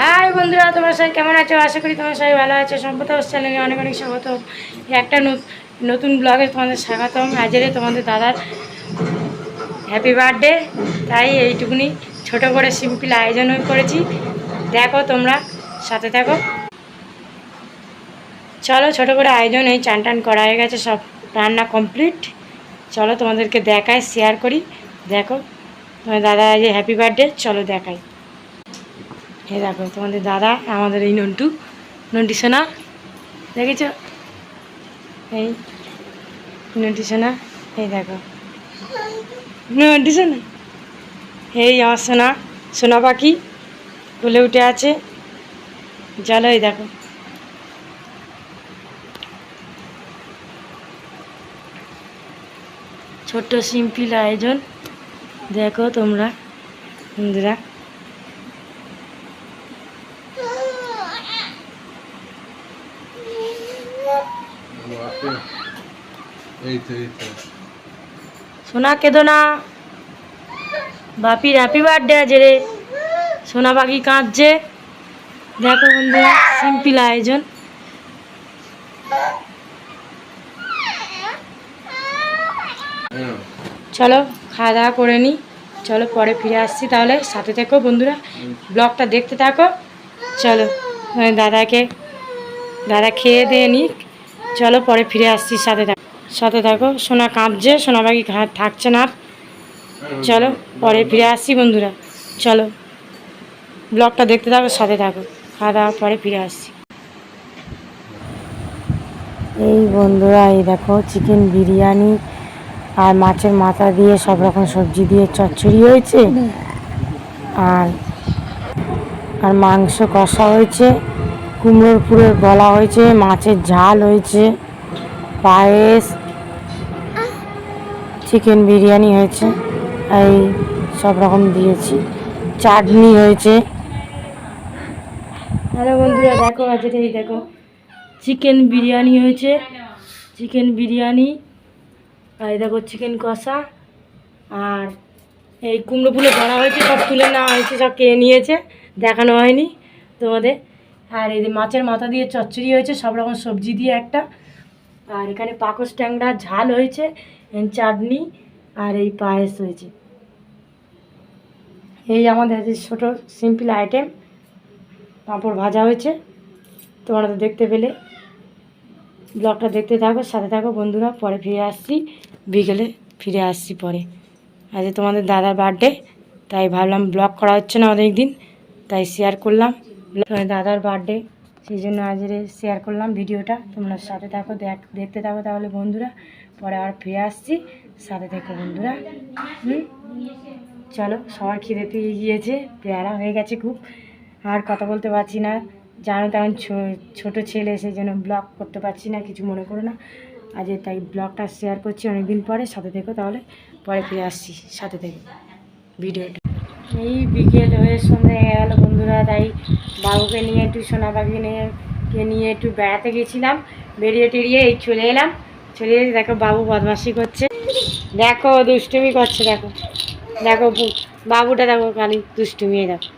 High বন্ধুরা, তোমরা সবাই কেমন আছো? আশা করি তোমরা সবাই ভালো আছো। সম্পদ চ্যানেলে অনেক অনেক স্বাগত। একটা নতুন ব্লগে তোমাদের স্বাগতম। আজকে তোমাদের দাদার হ্যাপি বার্থডে তাই এইটুকুনি ছোট করে সিম্পল আয়োজন করেছি। দেখো তোমরা, সাথে থাকো। চলো ছোট করে আয়োজন, এই চান টান করা হয়ে গেছে, সব রান্না কমপ্লিট চলো তোমাদেরকে দেখায় শেয়ার করি। দেখো, তোমার দাদা আজ হ্যাপি বার্থডে চলো দেখাই। এই দেখো, তোমাদের দাদা, আমাদের এই নন্টু। নন্টি সোনা, দেখেছ? এই, নন্টি সোনা, এই দেখো। নন্টি সোনা, এই আমার সোনা সোনা পাখি বলে উঠে আছে। চলো এই দেখো। ছোট্ট সিম্পিল আয়োজন। দেখো তোমরা, বন্ধুরা এই তো এই তো সোনা কেঁদো না। বাপির হ্যাপি বার্থডে আছে রে। সোনা পাখি কাঁদছে। দেখো বন্ধুরা সিম্পল আয়োজন। হ্যাঁ। চলো খাওয়া দাওয়া করে নিই চলো পরে ফিরে আসছি তাহলে। সাথে থেকো বন্ধুরা। ব্লগটা দেখতে থাকো। চলো দাদাকে দাদা খেয়ে দিয়ে নিক। চলো পরে ফিরে আসছি, সাথে থাকো সাথে থাকো। সোনা কাঁদছে সোনা পাখি থাকছে না। চলো পরে ফিরে আসছি বন্ধুরা। চলো, ব্লগটা দেখতে থাকো, সাথে থাকো। খাওয়া দাওয়া পরে ফিরে আসছি। এই বন্ধুরা, এই দেখো চিকেন বিরিয়ানি আর মাছের মাথা দিয়ে সব রকম সবজি দিয়ে চচ্চড়ি হয়েছে। আর আর মাংস কষা হয়েছে। কুমড়োর পুরের বলা হয়েছে, মাছের ঝাল হয়েছে, পায়েস চিকেন বিরিয়ানি হয়েছে, এই সব রকম দিয়েছি। চাটনি হয়েছে। হ্যালো বন্ধুরা, দেখো আজকে এই দেখো চিকেন বিরিয়ানি হয়েছে চিকেন বিরিয়ানি, আর দেখো চিকেন কষা, আর এই কুমড়ো ফুলে ভরা হয়েছে, সব তুলে নেওয়া হয়েছে, সব কিনে নিয়েছে, দেখানো হয়নি তোমাদের। আর এই মাছের মাথা দিয়ে চচ্চড়ি হয়েছে, সব রকম সবজি দিয়ে একটা। আর এখানে পাকস ট্যাংরা, ঝাল হয়েছে চাটনি আর এই পায়েস হয়েছে। এই আমাদের আজকে ছোটো সিম্পল আইটেম, পাঁপড় ভাজা হয়েছে। তোমরা তো দেখতে পেলে। ব্লগটা দেখতে থাকো, সাথে থাকো বন্ধুরা, পরে ফিরে আসছি। বিকেলে ফিরে আসছি পরে। আজ তোমাদের দাদার বার্থডে তাই ভাবলাম ব্লগ করা হচ্ছে না অনেক দিন তাই শেয়ার করলাম। দাদার বার্থডে সেই জন্য আজ শেয়ার করলাম ভিডিওটা। তোমরা সাথে থাকো, দেখ দেখতে থাকো তাহলে বন্ধুরা। পরে আর ফিরে আসছি, সাথে থেকো বন্ধুরা। হুম? চলো, সবার খিদে পেয়ে গিয়েছে, পেয়ারা হয়ে গেছে খুব। আর কথা বলতে পারছি না। জানো তেমন ছোটো ছেলে, সেই জন্য ব্লগ করতে পারছি না, কিছু মনে করো না। আজ তাই ব্লগটা শেয়ার করছি অনেকদিন পরে, সাথে থেকো তাহলে। পরে ফিরে আসছি, সাথে থেকে। ভিডিওটা। এই বিকেল হয়ে সন্ধে হয়ে গেল বন্ধুরা, তাই বাবুকে নিয়ে একটু সোনা পাখি নিয়ে, কে নিয়ে একটু বেড়াতে গেছিলাম। বেরিয়ে টেরিয়ে এই চলে এলাম। চলে এসে দেখো বাবু বদমাসি করছে। দেখো, দুষ্টুমি করছে, দেখো। দেখো বাবুটা দেখো খালি দুষ্টুমি দেখো।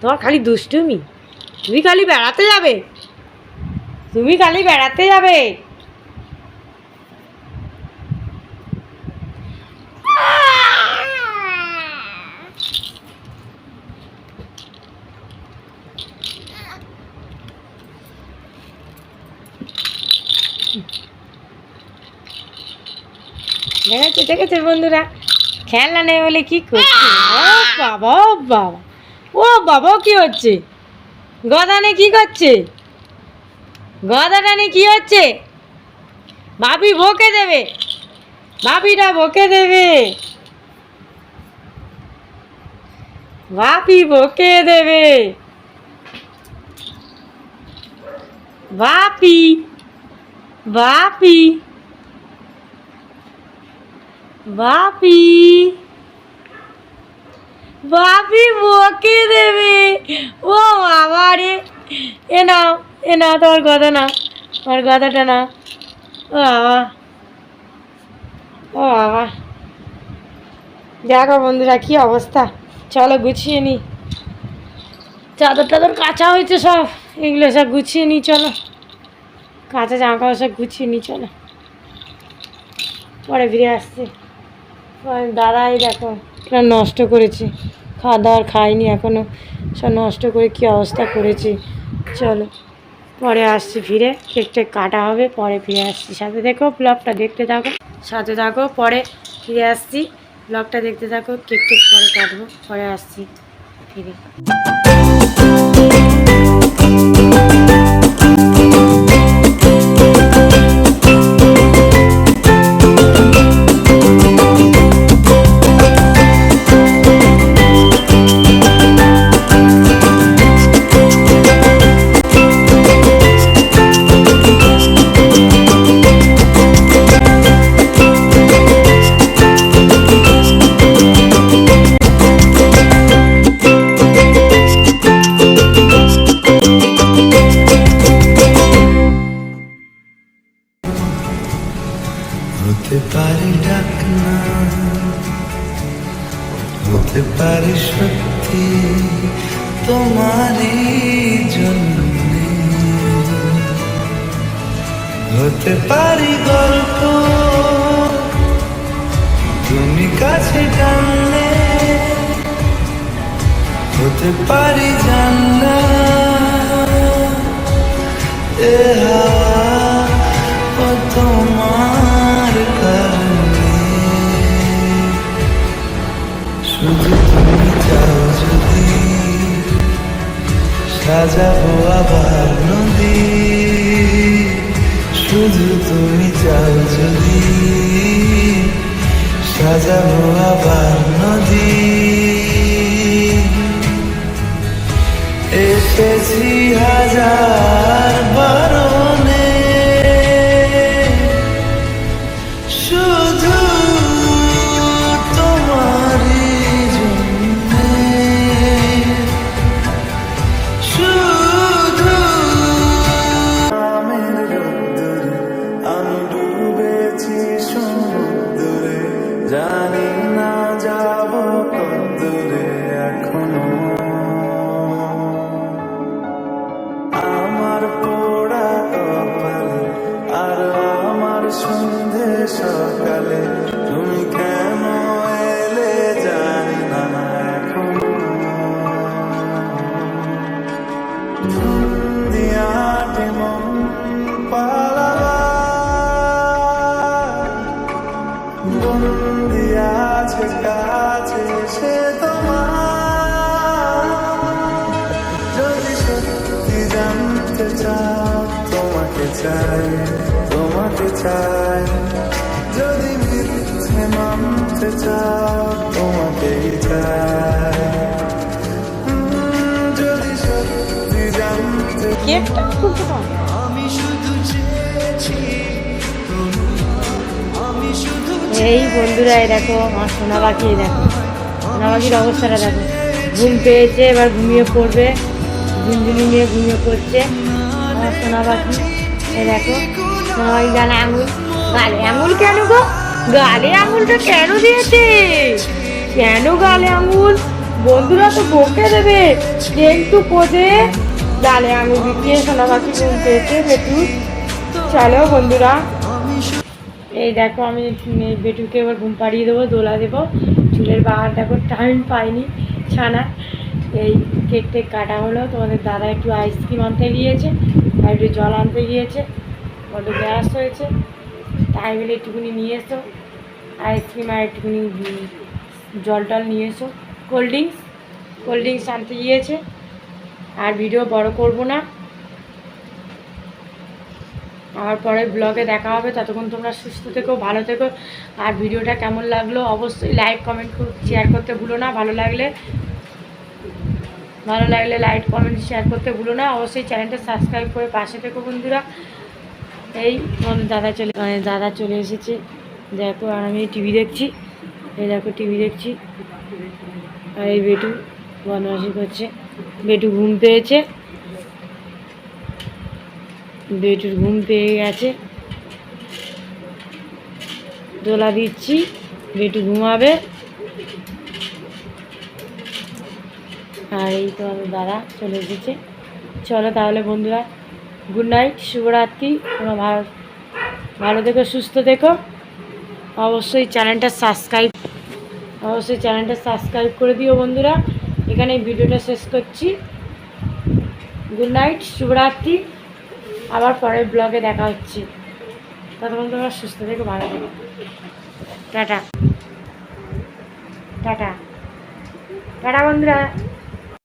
তোমার খালি দুষ্টুমি? তুমি খালি বেড়াতে যাবে? তুমি খালি বেড়াতে যাবে? দেখেছে বন্ধুরা? খেলনা নেই বলে কি করছে? ও বাবা ও বাবা। ও বাবা কি হচ্ছে? গদানে কি করছে? গদাটানে কি হচ্ছে? ভাবি বকে দেবে। ভাবিটা বকে দেবে। ভাবি বকে দেবে। বাপি বাপি বাপি। বাপি বকে দেবে। ও বাবা রে। এ নাও এ নাও তোমার কথা না, তোমার কথাটা না। ও বাবা। ও বাবা। দেখো বন্ধুরা, কি অবস্থা? চলো গুছিয়ে নি। চাদর টাদর কাঁচা হয়েছে সব, এগুলো সব গুছিয়ে নি, চলো। কাঁচা জামা কাপড় সব গুছিয়ে নি, চলো। পরে ফিরে আসছি। দাদাই দেখো না নষ্ট করেছি। খাওয়া দাওয়ার খাইনি এখনও সব নষ্ট করে কি অবস্থা করেছি। চলো, পরে আসছি ফিরে। কেক টেক কাটা হবে, পরে ফিরে আসছি। সাথে দেখো, ব্লগটা দেখতে থাকো। সাথে থাকো, পরে ফিরে আসছি। ব্লগটা দেখতে থাকো, কেক টেক পরে কাটবো, পরে আসছি ফিরে। পারি সত্যি তোমারই জন্য। হতে পারি গল্প তুমি কাছে টানলে। হতে পারি জানলা সাজাবো আবার নদী। শুধু তুমি চাও যদি সাজাবো সন্ধে সকালে এই বন্ধুরা, এই দেখো, আমার সোনা পাখি দেখো। সোনা পাখির অবস্থাটা দেখো। ঘুম পেয়েছে, এবার ঘুমিয়ে পড়বে। ঝুনঝুনি নিয়ে ঘুমিয়ে পড়ছে আমার সোনা পাখি। দেখো, সোনা পাখি গালে আঙুল। আঙুল কেন গো? গালে আঙুলটা কেন দিয়েছে? কেন গালে আঙুল? বন্ধুরা তো বকে দেবে। কিন্তু কোদে গালে আঙুল দিচ্ছে সোনা পাখি ঘুম পেয়েছে বেটু। চলো বন্ধুরা। এই দেখো আমি বেটুকে এবার ঘুম পাড়িয়ে দেবো, দোলা দেবো। চুলের বাহার দেখো, টাইম পাইনি ছানা এই কেক টেক কাটা হলো। তোমাদের দাদা একটু আইসক্রিম আনতে গিয়েছে, আর একটু জল আনতে গিয়েছে। বড্ড গ্যাস হয়েছে। তাই বলে একটুখানি নিয়ে এসো। আইসক্রিম আর একটুখানি জল টল নিয়ে এসো। কোল্ড ড্রিঙ্কস কোল্ড ড্রিঙ্কস আনতে গিয়েছে। আর ভিডিও বড় করব না। আর পরে ব্লগে দেখা হবে। ততক্ষণ তোমরা সুস্থ থেকো, ভালো থেকো। আর ভিডিওটা কেমন লাগল অবশ্যই লাইক কমেন্ট শেয়ার করতে ভুলো না। ভালো লাগলে ভালো লাগলে লাইক কমেন্ট শেয়ার করতে ভুলো না। অবশ্যই চ্যানেলটা সাবস্ক্রাইব করে পাশে থেকো বন্ধুরা। এই আমাদের দাদা চলে মানে দাদা চলে এসেছে। দেখো, আর আমি টিভি দেখছি। এই দেখো, টিভি দেখছি। আর এই বেটু বনবাসী করছে। বেটু ঘুম পেয়েছে। বেটুর ঘুম পেয়ে গেছে। দোলা দিচ্ছি। বেটু ঘুমাবে। আর এই তোমাদের দাদা চলে এসেছে। চলো তাহলে বন্ধুরা গুড নাইট, শুভরাত্রি। তোমরা ভালো ভালো থেকো, সুস্থ থেকো। অবশ্যই চ্যানেলটা সাবস্ক্রাইব, অবশ্যই চ্যানেলটা সাবস্ক্রাইব করে দিও বন্ধুরা। এখানে ভিডিওটা শেষ করছি। গুড নাইট, শুভরাত্রি। আবার পরের ব্লগে দেখা হচ্ছে। ততক্ষণ তোমরা সুস্থ থেকো, ভালো থেকো। টাটা। টাটা। টাটা বন্ধুরা।